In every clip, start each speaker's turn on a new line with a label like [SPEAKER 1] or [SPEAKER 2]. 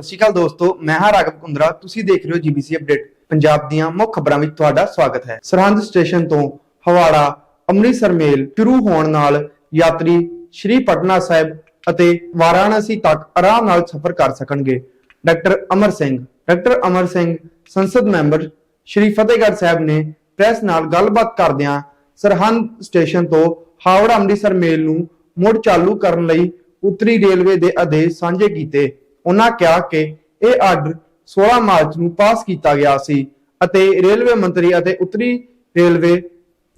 [SPEAKER 1] ਸਤਿ ਸ਼੍ਰੀ ਅਕਾਲ ਦੋਸਤੋ, ਮੈਂ ਹਾਂ ਰਾਘਵ ਕੁੰਦਰਾ। ਤੁਸੀਂ ਦੇਖ ਰਹੇ ਹੋ ਜੀਬੀਸੀ ਅਪਡੇਟ। ਪੰਜਾਬ ਦੀਆਂ ਮੁੱਖ ਖਬਰਾਂ ਵਿੱਚ ਤੁਹਾਡਾ ਸਵਾਗਤ ਹੈ। ਸਰਹੰਦ ਸਟੇਸ਼ਨ ਤੋਂ ਹਵਾੜਾ, ਅੰਮ੍ਰਿਤਸਰ ਮੇਲ ਸ਼ੁਰੂ ਹੋਣ ਨਾਲ ਯਾਤਰੀ ਸ਼੍ਰੀ ਪਟਨਾ ਸਾਹਿਬ ਅਤੇ ਵਾਰਾਣਸੀ ਤੱਕ ਆਰਾਮ ਨਾਲ ਸਫ਼ਰ ਕਰ ਸਕਣਗੇ। ਡਾਕਟਰ ਅਮਰ ਸਿੰਘ। ਡਾਕਟਰ ਅਮਰ ਸਿੰਘ, ਸੰਸਦ ਮੈਂਬਰ ਸ਼੍ਰੀ ਫਤਿਹਗੜ੍ਹ ਸਾਹਿਬ ਨੇ ਪ੍ਰੈਸ ਨਾਲ ਗੱਲਬਾਤ ਕਰਦਿਆਂ ਸਰਹੰਦ ਸਟੇਸ਼ਨ ਤੋਂ ਹਾਵੜਾ ਅੰਮ੍ਰਿਤਸਰ ਮੇਲ ਨੂੰ ਮੁੜ ਚਾਲੂ ਕਰਨ ਲਈ ਉੱਤਰੀ ਰੇਲਵੇ ਦੇ ਆਦੇਸ਼ ਸਾਂਝੇ ਕੀਤੇ। ਉਹਨਾਂ ਕਿਹਾ ਕਿ ਇਹ ਆਰਡਰ 16 ਮਾਰਚ ਨੂੰ ਪਾਸ ਕੀਤਾ ਗਿਆ ਸੀ ਅਤੇ ਰੇਲਵੇ ਮੰਤਰੀ ਅਤੇ ਉੱਤਰੀ ਰੇਲਵੇ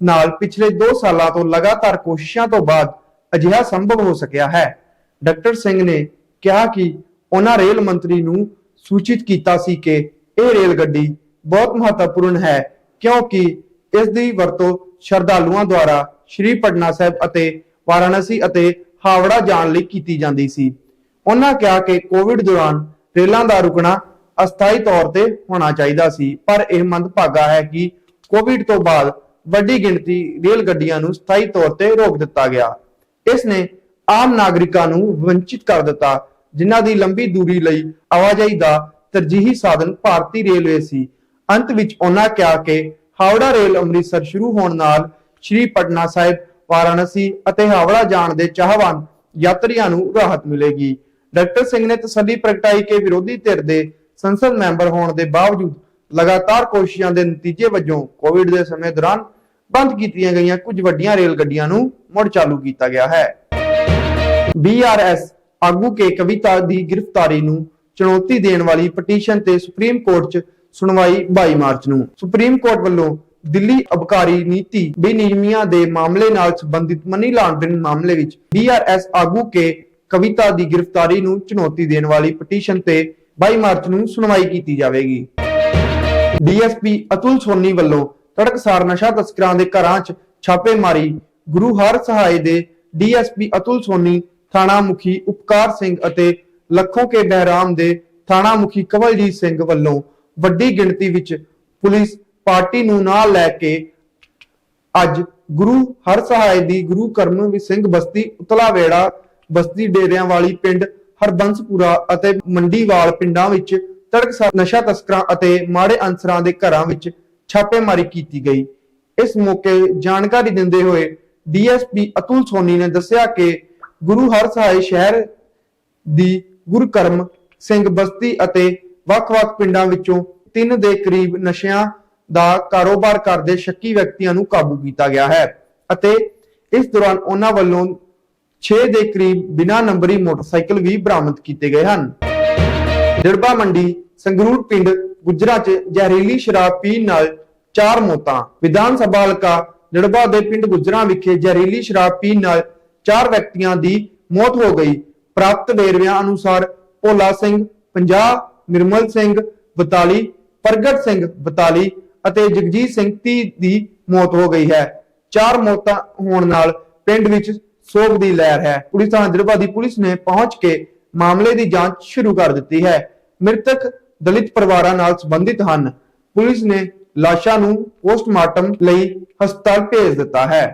[SPEAKER 1] ਨਾਲ ਪਿਛਲੇ 2 ਸਾਲਾਂ ਤੋਂ ਲਗਾਤਾਰ ਕੋਸ਼ਿਸ਼ਾਂ ਤੋਂ ਬਾਅਦ ਅਜਿਹਾ ਸੰਭਵ ਹੋ ਸਕਿਆ ਹੈ। ਡਾਕਟਰ ਸਿੰਘ ਨੇ ਕਿਹਾ ਕਿ ਉਹਨਾਂ ਰੇਲ ਮੰਤਰੀ ਨੂੰ ਸੂਚਿਤ ਕੀਤਾ ਸੀ ਕਿ ਇਹ ਰੇਲ ਗੱਡੀ ਬਹੁਤ ਮਹੱਤਵਪੂਰਨ ਹੈ ਕਿਉਂਕਿ ਇਸ ਦੀ ਵਰਤੋਂ ਸ਼ਰਧਾਲੂਆਂ ਦੁਆਰਾ ਸ਼੍ਰੀ ਪਟਨਾ ਸਾਹਿਬ ਅਤੇ ਵਾਰਾਣਸੀ ਅਤੇ ਹਾਵੜਾ ਜਾਣ ਲਈ ਕੀਤੀ ਜਾਂਦੀ ਸੀ। ਉਹਨਾਂ ਕਿਹਾ ਕਿ ਕੋਵਿਡ ਦੌਰਾਨ ਰੇਲਾਂ ਦਾ ਰੁਕਣਾ ਅਸਥਾਈ ਤੌਰ ਤੇ ਹੋਣਾ ਚਾਹੀਦਾ ਸੀ, ਪਰ ਇਹ ਮੰਦਭਾਗਾ ਹੈ ਕਿ ਕੋਵਿਡ ਤੋਂ ਬਾਅਦ ਵੱਡੀ ਗਿਣਤੀ ਰੇਲ ਗੱਡੀਆਂ ਨੂੰ ਸਥਾਈ ਤੌਰ ਤੇ ਰੋਕ ਦਿੱਤਾ ਗਿਆ। ਇਸ ਨੇ ਆਮ ਨਾਗਰਿਕਾਂ ਨੂੰ ਵੰਚਿਤ ਕਰ ਦਿੱਤਾ, ਜਿਨ੍ਹਾਂ ਦੀ ਲੰਬੀ ਦੂਰੀ ਲਈ ਆਵਾਜਾਈ ਦਾ ਤਰਜੀਹੀ ਸਾਧਨ ਭਾਰਤੀ ਰੇਲਵੇ ਸੀ। ਅੰਤ ਵਿੱਚ ਉਹਨਾਂ ਕਿਹਾ ਕਿ ਹਾਵੜਾ ਰੇਲ ਅੰਮ੍ਰਿਤਸਰ ਸ਼ੁਰੂ ਹੋਣ ਨਾਲ ਸ਼੍ਰੀ ਪਟਨਾ ਸਾਹਿਬ, ਵਾਰਾਣਸੀ ਅਤੇ ਹਾਵੜਾ ਜਾਣ ਦੇ ਚਾਹਵਾਨ ਯਾਤਰੀਆਂ ਨੂੰ ਰਾਹਤ ਮਿਲੇਗੀ। ਡਾਕਟਰ ਸਿੰਘ ਨੇ ਤਸੱਲੀ ਪ੍ਰਗਟਾਈ ਕਿ ਵਿਰੋਧੀ ਧਿਰ ਦੇ ਸੰਸਦ ਮੈਂਬਰ ਹੋਣ ਦੇ ਬਾਵਜੂਦ ਲਗਾਤਾਰ ਕੋਸ਼ਿਸ਼ਾਂ ਦੇ ਨਤੀਜੇ ਵਜੋਂ ਕੋਵਿਡ ਦੇ ਸਮੇਂ ਦੌਰਾਨ ਬੰਦ ਕੀਤੀਆਂ ਗਈਆਂ ਕੁਝ ਵੱਡੀਆਂ ਰੇਲ ਗੱਡੀਆਂ ਨੂੰ ਮੁੜ ਚਾਲੂ ਕੀਤਾ ਗਿਆ ਹੈ। ਬੀਆਰਐਸ ਆਗੂ ਕੇ ਕਵਿਤਾ ਦੀ ਗ੍ਰਿਫਤਾਰੀ ਨੂੰ ਚੁਣੌਤੀ ਦੇਣ ਵਾਲੀ ਪਟੀਸ਼ਨ ਤੇ ਸੁਪਰੀਮ ਕੋਰਟ 'ਚ ਸੁਣਵਾਈ 22 ਮਾਰਚ ਨੂੰ। ਸੁਪਰੀਮ ਕੋਰਟ ਵੱਲੋਂ ਦਿੱਲੀ ਅਬਕਾਰੀ ਨੀਤੀ ਬੇਨਿਯਮੀਆਂ ਦੇ ਮਾਮਲੇ ਨਾਲ ਸੰਬੰਧਿਤ ਮਨੀ ਲਾਂਡਰਿੰਗ ਮਾਮਲੇ ਵਿੱਚ ਬੀਆਰਐਸ ਆਗੂ ਕੇ ਕਵਿਤਾ ਦੀ ਗ੍ਰਿਫਤਾਰੀ ਨੂੰ ਚੁਣੌਤੀ ਦੇਣ ਵਾਲੀ ਪਟੀਸ਼ਨ ਤੇ 22 ਮਾਰਚ ਨੂੰ ਸੁਣਵਾਈ ਕੀਤੀ ਜਾਵੇਗੀ। ਡੀਐਸਪੀ ਅਤੁਲ ਸੋਨੀ ਵੱਲੋਂ ਤੜਕਸਾਰ ਨਸ਼ਾ ਤਸਕਰਾਂ ਦੇ ਘਰਾਂ 'ਚ ਛਾਪੇਮਾਰੀ, ਗੁਰੂ ਹਰ ਸਹਾਇ ਦੇ ਡੀਐਸਪੀ ਅਤੁਲ ਸੋਨੀ, ਥਾਣਾ ਮੁਖੀ ਉਪਕਾਰ ਸਿੰਘ ਅਤੇ ਲੱਖੋਂ ਕੇ ਬਹਿਰਾਮ ਦੇ ਥਾਣਾ ਮੁਖੀ ਕਵਲਜੀਤ ਸਿੰਘ ਵੱਲੋਂ ਵੱਡੀ ਗਿਣਤੀ ਵਿੱਚ ਪੁਲਿਸ ਪਾਰਟੀ ਨੂੰ ਨਾਲ ਲੈ ਕੇ ਅੱਜ ਗੁਰੂ ਹਰ ਸਹਾਇ ਦੀ ਗੁਰੂ ਕਰਮ ਸਿੰਘ ਬਸਤੀ ਉਤਲਾ ਵੇੜਾ ਬਸਤੀ ਡੇਰਿਆਂ ਵਾਲੀ ਪਿੰਡ ਹਰਬੰਸਪੁਰਾ ਅਤੇ ਮੰਡੀਵਾਲ ਪਿੰਡਾਂ ਵਿੱਚ ਤੜਕਸਾਰ ਨਸ਼ਾ ਤਸਕਰਾਂ ਅਤੇ ਮਾੜੇ ਅਨਸਰਾਂ ਦੇ ਘਰਾਂ ਵਿੱਚ ਛਾਪੇਮਾਰੀ ਕੀਤੀ ਗਈ। ਇਸ ਮੌਕੇ ਜਾਣਕਾਰੀ ਦਿੰਦੇ ਹੋਏ ਡੀਐਸਪੀ ਅਤੁਲ ਸੋਨੀ ਨੇ ਦੱਸਿਆ ਕਿ ਗੁਰੂ ਹਰ ਸਹਾਇ ਸ਼ਹਿਰ ਦੀ ਗੁਰਕਰਮ ਸਿੰਘ ਬਸਤੀ ਅਤੇ ਵੱਖ-ਵੱਖ ਪਿੰਡਾਂ ਵਿੱਚੋਂ ਤਿੰਨ ਦੇ ਕਰੀਬ ਨਸ਼ਿਆਂ ਦਾ ਕਾਰੋਬਾਰ ਕਰਦੇ ਸ਼ੱਕੀ ਵਿਅਕਤੀਆਂ ਨੂੰ ਕਾਬੂ ਕੀਤਾ ਗਿਆ ਹੈ ਅਤੇ ਇਸ ਦੌਰਾਨ ਉਹਨਾਂ ਵੱਲੋਂ 6 ਦੇ ਕਰੀਬ ਬਿਨਾਂ ਨੰਬਰੀ ਮੋਟਰਸਾਈਕਲ ਵੀ ਬਰਾਮਦ ਕੀਤੇ ਗਏ ਹਨ। ਡਿੜਬਾ ਮੰਡੀ, ਸੰਗਰੂਰ ਪਿੰਡ ਗੁਜਰਾ 'ਚ ਜ਼ਹਿਰੀਲੀ ਸ਼ਰਾਬ ਪੀਣ ਨਾਲ ਚਾਰ ਮੌਤਾਂ। ਵਿਧਾਨ ਸਭਾ ਹਲਕਾ ਡਿੜਬਾ ਦੇ ਪਿੰਡ ਗੁਜਰਾ ਵਿਖੇ ਜ਼ਹਿਰੀਲੀ ਸ਼ਰਾਬ ਪੀਣ ਨਾਲ ਚਾਰ ਵਿਅਕਤੀਆਂ ਦੀ ਮੌਤ ਹੋ ਗਈ। ਪ੍ਰਾਪਤ ਵੇਰਵਿਆਂ ਅਨੁਸਾਰ ਭੋਲਾ ਸਿੰਘ 50 ਨਿਰਮਲ ਸਿੰਘ 42 ਪ੍ਰਗਟ ਸਿੰਘ 42 ਅਤੇ ਜਗਜੀਤ ਸਿੰਘ 30 ਦੀ ਮੌਤ ਹੋ ਗਈ ਹੈ। ਚਾਰ ਮੌਤਾਂ ਹੋਣ ਨਾਲ ਪਿੰਡ ਵਿੱਚ ਸੋਗ ਦੀ ਲਹਿਰ ਹੈ। ਪੁਲਿਸ ਥਾਣਾ ਦੀ ਪੁਲਿਸ ਨੇ ਪਹੁੰਚ ਕੇ ਮਾਮਲੇ ਦੀ ਜਾਂਚ ਸ਼ੁਰੂ ਕਰ ਦਿੱਤੀ ਹੈ। ਮ੍ਰਿਤਕ ਦਲਿਤ ਪਰਿਵਾਰਾਂ ਨਾਲ ਸੰਬੰਧਿਤ ਹਨ। ਪੁਲਿਸ ਨੇ ਲਾਸ਼ਾਂ ਨੂੰ ਪੋਸਟਮਾਰਟਮ ਲਈ ਹਸਪਤਾਲ ਭੇਜ ਦਿੱਤਾ ਹੈ।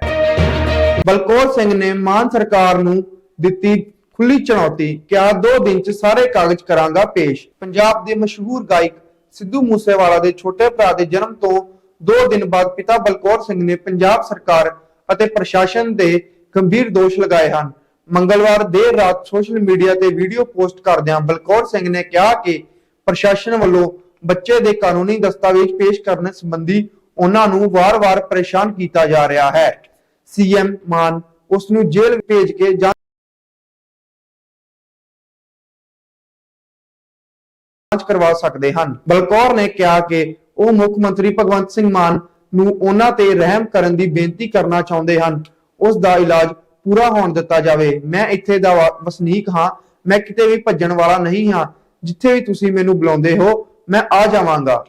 [SPEAKER 1] ਬਲਕੌਰ ਸਿੰਘ ਨੇ ਮਾਨ ਸਰਕਾਰ ਨੂੰ ਦਿੱਤੀ ਖੁੱਲੀ ਚੁਣੌਤੀ ਕਿਹਾ ਦੋ ਦਿਨ ਚ ਸਾਰੇ ਕਾਗਜ਼ ਕਰਾਂਗਾ ਪੇਸ਼। ਪੰਜਾਬ ਦੇ ਮਸ਼ਹੂਰ ਗਾਇਕ ਸਿੱਧੂ ਮੂਸੇਵਾਲਾ ਦੇ ਛੋਟੇ ਭਰਾ ਦੇ ਜਨਮ ਤੋਂ ਦੋ ਦਿਨ ਬਾਅਦ ਪਿਤਾ ਬਲਕੌਰ ਸਿੰਘ ਨੇ ਪੰਜਾਬ ਸਰਕਾਰ ਅਤੇ ਪ੍ਰਸ਼ਾਸਨ ਦੇ ਗੰਭੀਰ ਦੋਸ਼ ਲਗਾਏ ਹਨ। ਮੰਗਲਵਾਰ ਦੇਰ ਰਾਤ ਸੋਸ਼ਲ ਮੀਡੀਆ ਤੇ ਵੀਡੀਓ ਪੋਸਟ ਕਰਦਿਆਂ ਬਲਕੌਰ ਸਿੰਘ ਨੇ ਕਿਹਾ ਕਿ ਪ੍ਰਸ਼ਾਸਨ ਵੱਲੋਂ ਬੱਚੇ ਦੇ ਕਾਨੂੰਨੀ ਦਸਤਾਵੇਜ਼ ਪੇਸ਼ ਕਰਨ ਸੰਬੰਧੀ ਉਹਨਾਂ ਨੂੰ ਵਾਰ-ਵਾਰ ਪਰੇਸ਼ਾਨ ਕੀਤਾ ਜਾ ਰਿਹਾ ਹੈ। ਸੀਐਮ ਮਾਨ ਉਸ ਨੂੰ ਜੇਲ੍ਹ ਭੇਜ ਕੇ ਜਾਂਚ ਕਰਵਾ ਸਕਦੇ ਹਨ। ਬਲਕੌਰ ਨੇ ਕਿਹਾ ਕਿ ਉਹ ਮੁੱਖ ਮੰਤਰੀ ਭਗਵੰਤ ਸਿੰਘ ਮਾਨ ਨੂੰ ਉਹਨਾਂ ਤੇ ਰਹਿਮ ਕਰਨ ਦੀ ਬੇਨਤੀ ਕਰਨਾ ਚਾਹੁੰਦੇ ਹਨ। ਉਸ ਦਾ ਇਲਾਜ ਪੂਰਾ ਹੋਣ ਦਿੱਤਾ ਜਾਵੇ। ਮੈਂ ਇੱਥੇ ਦਾ ਵਸਨੀਕ ਹਾਂ। ਮੈਂ ਕਿਤੇ ਵੀ ਭੱਜਣ ਵਾਲਾ ਨਹੀਂ ਹਾਂ। ਜਿੱਥੇ ਵੀ ਤੁਸੀਂ ਮੈਨੂੰ ਬੁਲਾਉਂਦੇ ਹੋ, ਮੈਂ ਆ ਜਾਵਾਂਗਾ।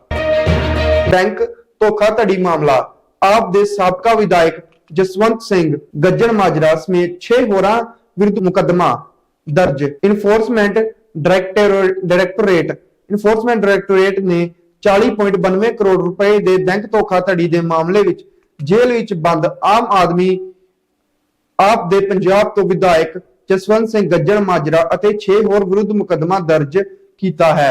[SPEAKER 1] ਬੈਂਕ ਧੋਖਾਧੜੀ ਮਾਮਲਾ। ਆਪ ਦੇ ਸਾਬਕਾ ਵਿਧਾਇਕ ਜਸਵੰਤ ਸਿੰਘ ਗੱਜਣ ਮਾਜਰਾ ਸਮੇਤ 6 ਹੋਰਾਂ ਵਿਰੁੱਧ ਮੁਕੱਦਮਾ ਦਰਜ। Enforcement director directorate enforcement directorate ਨੇ 40.92 ਕਰੋੜ ਰੁਪਏ ਦੇ ਬੈਂਕ ਧੋਖਾਧੜੀ ਦੇ ਮਾਮਲੇ ਵਿੱਚ ਜੇਲ੍ਹ ਵਿੱਚ ਬੰਦ ਆਮ ਆਦਮੀ ਆਪ ਦੇ ਪੰਜਾਬ ਤੋਂ ਵਿਧਾਇਕ ਜਸਵੰਤ ਸਿੰਘ ਗੱਜਣ ਮਾਜਰਾ ਅਤੇ 6 ਹੋਰ ਵਿਰੁੱਧ ਮੁਕੱਦਮਾ ਦਰਜ ਕੀਤਾ ਹੈ।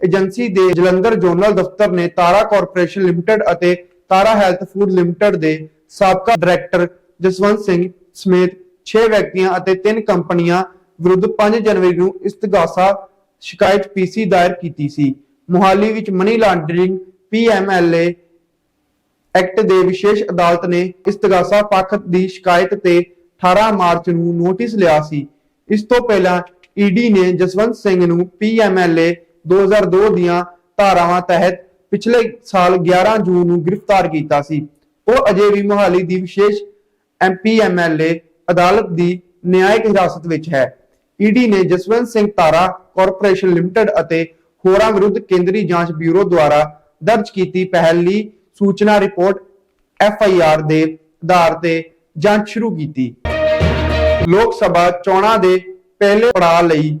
[SPEAKER 1] ਏਜੰਸੀ ਦੇ ਜਲੰਧਰ ਜ਼ੋਨਲ ਦਫ਼ਤਰ ਨੇ ਤਾਰਾ ਕਾਰਪੋਰੇਸ਼ਨ ਲਿਮਟਿਡ ਅਤੇ ਤਾਰਾ ਹੈਲਥ ਫੂਡ ਲਿਮਟਿਡ ਦੇ ਸਾਬਕਾ ਡਾਇਰੈਕਟਰ ਜਸਵੰਤ ਸਿੰਘ ਸਮੇਤ 6 ਵਿਅਕਤੀਆਂ ਅਤੇ 3 ਕੰਪਨੀਆਂ ਵਿਰੁੱਧ 5 ਜਨਵਰੀ ਨੂੰ ਇਸਤਗਾਸਾ ਸ਼ਿਕਾਇਤ ਪੀਸੀ ਦਾਇਰ ਕੀਤੀ ਸੀ। ਮੁਹਾਲੀ ਵਿੱਚ ਮਨੀ ਲਾਂਡਰਿੰਗ ਪੀਐਮਐਲਏ ਐਕਟ ਦੇ ਵਿਸ਼ੇਸ਼ ਅਦਾਲਤ ਨੇ ਇਸਤਗਾਸਾ ਪੱਖ ਦੀ ਸ਼ਿਕਾਇਤ ਤੇ 18 ਮਾਰਚ ਨੂੰ ਨੋਟਿਸ ਲਿਆ ਸੀ। ਇਸ ਤੋਂ ਪਹਿਲਾਂ ਈਡੀ ਨੇ ਜਸਵੰਤ ਸਿੰਘ ਨੂੰ ਪੀਐਮਐਲਏ 2002 ਦੀਆਂ ਧਾਰਾਵਾਂ ਤਹਿਤ ਪਿਛਲੇ ਸਾਲ 11 ਜੂਨ ਨੂੰ ਗ੍ਰਿਫਤਾਰ ਕੀਤਾ ਸੀ। ਉਹ ਅਜੇ ਵੀ ਮੁਹਾਲੀ ਦੀ ਵਿਸ਼ੇਸ਼ ਐਮਪੀਐਮਐਲਏ ਅਦਾਲਤ ਦੀ ਨਿਆਇਕ ਹਿਰਾਸਤ ਵਿੱਚ ਹੈ। ਈਡੀ ਨੇ ਜਸਵੰਤ ਸਿੰਘ ਤਾਰਾ ਕਾਰਪੋਰੇਸ਼ਨ ਲਿਮਟਿਡ ਅਤੇ ਹੋਰਾਂ ਵਿਰੁੱਧ ਕੇਂਦਰੀ ਜਾਂਚ ਬਿਊਰੋ ਦੁਆਰਾ ਦਰਜ ਕੀਤੀ ਪਹਿਲੀ ਸੂਚਨਾ ਰਿਪੋਰਟ ਐਫਆਈਆਰ ਦੇ ਆਧਾਰ ਤੇ ਜਾਂਚ ਸ਼ੁਰੂ ਕੀਤੀ। ਲੋਕ ਸਭਾ ਚੋਣਾਂ ਦੇ ਪਹਿਲੇ ਪੜਾਅ ਲਈ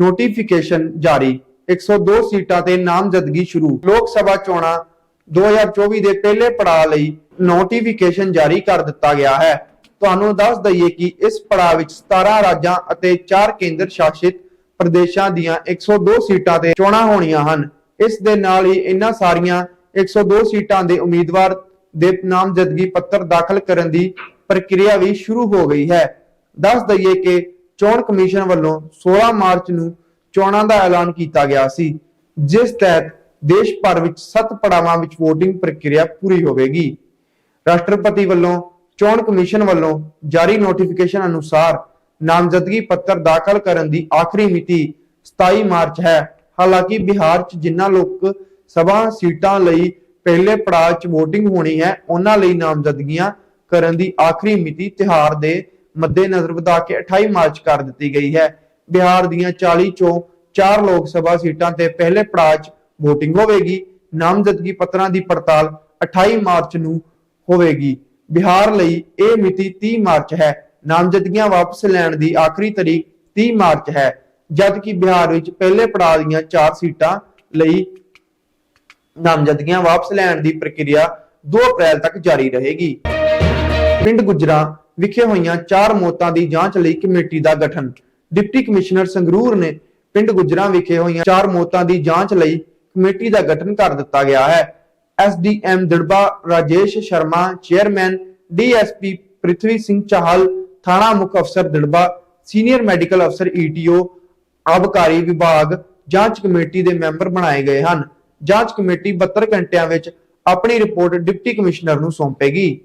[SPEAKER 1] ਨੋਟੀਫਿਕੇਸ਼ਨ ਜਾਰੀ। 102 ਸੀਟਾਂ ਤੇ ਨਾਮਜ਼ਦਗੀ ਸ਼ੁਰੂ। ਲੋਕ ਸਭਾ ਚੋਣਾਂ 2024 ਦੇ ਪਹਿਲੇ ਪੜਾਅ ਲਈ ਨੋਟੀਫਿਕੇਸ਼ਨ ਜਾਰੀ ਕਰ ਦਿੱਤਾ ਗਿਆ ਹੈ। ਤੁਹਾਨੂੰ ਦੱਸ ਦਈਏ ਕਿ ਇਸ ਪੜਾਅ ਵਿੱਚ 17 ਰਾਜਾਂ ਅਤੇ 4 ਕੇਂਦਰ ਸ਼ਾਸਿਤ ਪ੍ਰਦੇਸ਼ਾਂ ਦੀਆਂ 102 ਸੀਟਾਂ ਤੇ ਚੋਣਾਂ ਹੋਣੀਆਂ ਹਨ। ਇਸ ਦੇ ਨਾਲ ਹੀ ਇਨ੍ਹਾਂ ਸਾਰੀਆਂ 102 ਸੀਟਾਂ ਦੇ ਉਮੀਦਵਾਰ ਦੇ ਨਾਮਜ਼ਦਗੀ ਪੱਤਰ ਦਾਖਲ ਕਰਨ ਦੀ ਪ੍ਰਕਿਰਿਆ ਵੀ ਸ਼ੁਰੂ ਹੋ ਗਈ ਹੈ। ਦੱਸ ਦਈਏ ਕਿ ਚੋਣ ਕਮਿਸ਼ਨ ਵੱਲੋਂ 16 ਮਾਰਚ ਨੂੰ ਚੋਣਾਂ ਦਾ ਐਲਾਨ ਕੀਤਾ ਗਿਆ ਸੀ, ਜਿਸ ਤਹਿਤ ਦੇਸ਼ ਭਰ ਵਿੱਚ 7 ਪੜਾਵਾਂ ਵਿੱਚ VOTING ਪ੍ਰਕਿਰਿਆ ਪੂਰੀ ਹੋਵੇਗੀ। ਰਾਸ਼ਟਰਪਤੀ ਵੱਲੋਂ ਚੋਣ ਕਮਿਸ਼ਨ ਵੱਲੋਂ ਜਾਰੀ ਨੋਟੀਫਿਕੇਸ਼ਨ ਅਨੁਸਾਰ ਨਾਮਜ਼ਦਗੀ ਪੱਤਰ ਦਾਖਲ ਕਰਨ ਦੀ ਆਖਰੀ ਮਿਤੀ 27 ਮਾਰਚ ਹੈ। ਹਾਲਾਂਕਿ ਬਿਹਾਰ 'ਚ ਜਿਨ੍ਹਾਂ ਲੋਕ ਸਭਾ ਸੀਟਾਂ ਲਈ ਪਹਿਲੇ ਪੜਾਅ 'ਚ VOTING ਹੋਣੀ ਹੈ, ਉਹਨਾਂ ਲਈ ਨਾਮਜ਼ਦਗੀਆਂ ਕਰਨ ਦੀ ਆਖਰੀ ਮਿਤੀ ਤਿਹਾਰ ਦੇ ਮੱਦੇਨਜ਼ਰ ਵਧਾ ਕੇ 28 ਮਾਰਚ ਕਰ ਦਿੱਤੀ ਗਈ ਹੈ। ਬਿਹਾਰ ਦੀਆਂ 40 ਚੋਂ 4 ਲੋਕ ਸਭਾ ਸੀਟਾਂ ਤੇ ਪਹਿਲੇ ਪੜਾਅ 'ਚ VOTING ਹੋਵੇਗੀ। ਨਾਮਜ਼ਦਗੀ ਪੱਤਰਾਂ ਦੀ ਪੜਤਾਲ 28 ਮਾਰਚ ਨੂੰ ਹੋਵੇਗੀ। ਬਿਹਾਰ ਲਈ ਇਹ ਮਿਤੀ 30 ਮਾਰਚ ਹੈ। ਨਾਮਜ਼ਦਗੀਆਂ ਵਾਪਸ ਲੈਣ ਦੀ ਆਖਰੀ ਤਰੀਕ 30 ਮਾਰਚ ਹੈ। ਜਦਕਿ ਬਿਹਾਰ ਵਿੱਚ ਪਹਿਲੇ ਪੜਾਅ ਦੀਆਂ 4 ਸੀਟਾਂ ਲਈ ਨਾਮਜ਼ਦਗੀਆਂ ਵਾਪਸ ਲੈਣ ਦੀ ਪ੍ਰਕਿਰਿਆ 2 ਅਪ੍ਰੈਲ ਤੱਕ ਜਾਰੀ ਰਹੇਗੀ। ਪਿੰਡ ਗੁਜਰਾ ਵਿਖੇ ਹੋਈਆਂ ਚਾਰ ਮੌਤਾਂ ਦੀ ਜਾਂਚ ਲਈ ਕਮੇਟੀ ਦਾ ਗਠਨ। ਡਿਪਟੀ ਕਮਿਸ਼ਨਰ ਸੰਗਰੂਰ ਨੇ ਪਿੰਡ ਗੁਜਰਾ ਵਿਖੇ ਹੋਈਆਂ ਚਾਰ ਮੌਤਾਂ ਦੀ ਜਾਂਚ ਲਈ ਕਮੇਟੀ ਦਾ ਗਠਨ ਕਰ ਦਿੱਤਾ ਗਿਆ ਹੈ। SDM Dirba Rajesh Sharma, chairman DSP Prithvi Singh Chahal, ਥਾਣਾ ਮੁਖ ਅਫਸਰ ਦਿੜਬਾ, ਸੀਨੀਅਰ ਮੈਡੀਕਲ ਅਫਸਰ ਈਟੀਓ ਆਬਕਾਰੀ ਵਿਭਾਗ ਜਾਂਚ ਕਮੇਟੀ ਦੇ ਮੈਂਬਰ ਬਣਾਏ ਗਏ ਹਨ। ਜਾਂਚ ਕਮੇਟੀ 72 ਘੰਟਿਆਂ ਵਿੱਚ ਆਪਣੀ ਰਿਪੋਰਟ ਡਿਪਟੀ ਕਮਿਸ਼ਨਰ ਨੂੰ ਸੌਂਪੇਗੀ।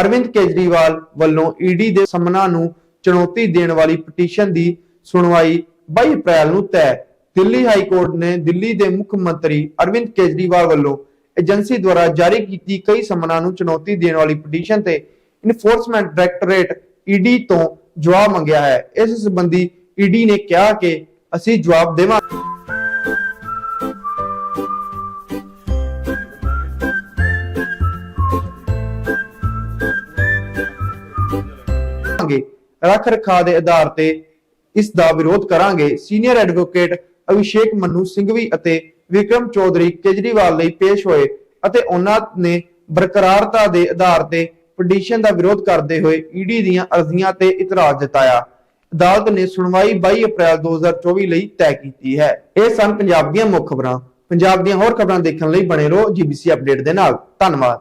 [SPEAKER 1] ਅਰਵਿੰਦ ਕੇਜਰੀਵਾਲ ਵੱਲੋਂ ਈਡੀ ਦੇ ਸਮਨਾਂ ਨੂੰ ਚੁਣੌਤੀ ਦੇਣ ਵਾਲੀ ਪਟੀਸ਼ਨ ਦੀ ਸੁਣਵਾਈ 22 ਅਪ੍ਰੈਲ ਨੂੰ ਤੈਅ। ਦਿੱਲੀ ਹਾਈ ਕੋਰਟ ਨੇ ਦਿੱਲੀ ਦੇ ਮੁੱਖ ਮੰਤਰੀ ਅਰਵਿੰਦ ਕੇਜਰੀਵਾਲ ਵੱਲੋਂ ਏਜੰਸੀ ਦੁਆਰਾ ਜਾਰੀ ਕੀਤੀ ਕਈ ਸਮਨਾ ਨੂੰ ਚੁਣੌਤੀ ਦੇਣ ਵਾਲੀ ਪਟੀਸ਼ਨ ਤੇ ਇਨਫੋਰਸਮੈਂਟ ਡਾਇਰੈਕਟੋਰੇਟ ਈਡੀ ਤੋਂ ਜਵਾਬ ਮੰਗਿਆ ਹੈ। ਇਸ ਸੰਬੰਧੀ ਈਡੀ ਨੇ ਕਿਹਾ ਕਿ ਅਸੀਂ ਜਵਾਬ ਦੇਵਾਂਗੇ। ਕਰਾਂਗੇ ਰੱਖ ਰਖਾ ਦੇ ਆਧਾਰ ਤੇ ਇਸ ਦਾ ਵਿਰੋਧ ਕਰਾਂਗੇ। ਸੀਨੀਅਰ ਐਡਵੋਕੇਟ ਅਭਿਸ਼ੇਕ ਮੰਨੂ ਸਿੰਘਵੀ ਅਤੇ ਵਿਕਰਮ ਚੌਧਰੀ ਕੇਜਰੀਵਾਲ ਲਈ ਪੇਸ਼ ਹੋਏ ਅਤੇ ਉਹਨਾਂ ਨੇ ਬਰਕਰਾਰਤਾ ਦੇ ਆਧਾਰ ਤੇ ਪਟੀਸ਼ਨ ਦਾ ਵਿਰੋਧ ਕਰਦੇ ਹੋਏ ਈਡੀ ਦੀਆਂ ਅਰਜ਼ੀਆਂ ਤੇ ਇਤਰਾਜ਼ ਜਤਾਇਆ। ਅਦਾਲਤ ਨੇ ਸੁਣਵਾਈ 22 ਅਪ੍ਰੈਲ 2024 ਲਈ ਤੈਅ ਕੀਤੀ ਹੈ। ਇਹ ਸਨ ਪੰਜਾਬ ਦੀਆਂ ਮੁੱਖ ਖਬਰਾਂ। ਪੰਜਾਬ ਦੀਆਂ ਹੋਰ ਖਬਰਾਂ ਦੇਖਣ ਲਈ ਬਣੇ ਰਹੋ ਜੀਬੀਸੀ ਅਪਡੇਟ ਦੇ ਨਾਲ। ਧੰਨਵਾਦ।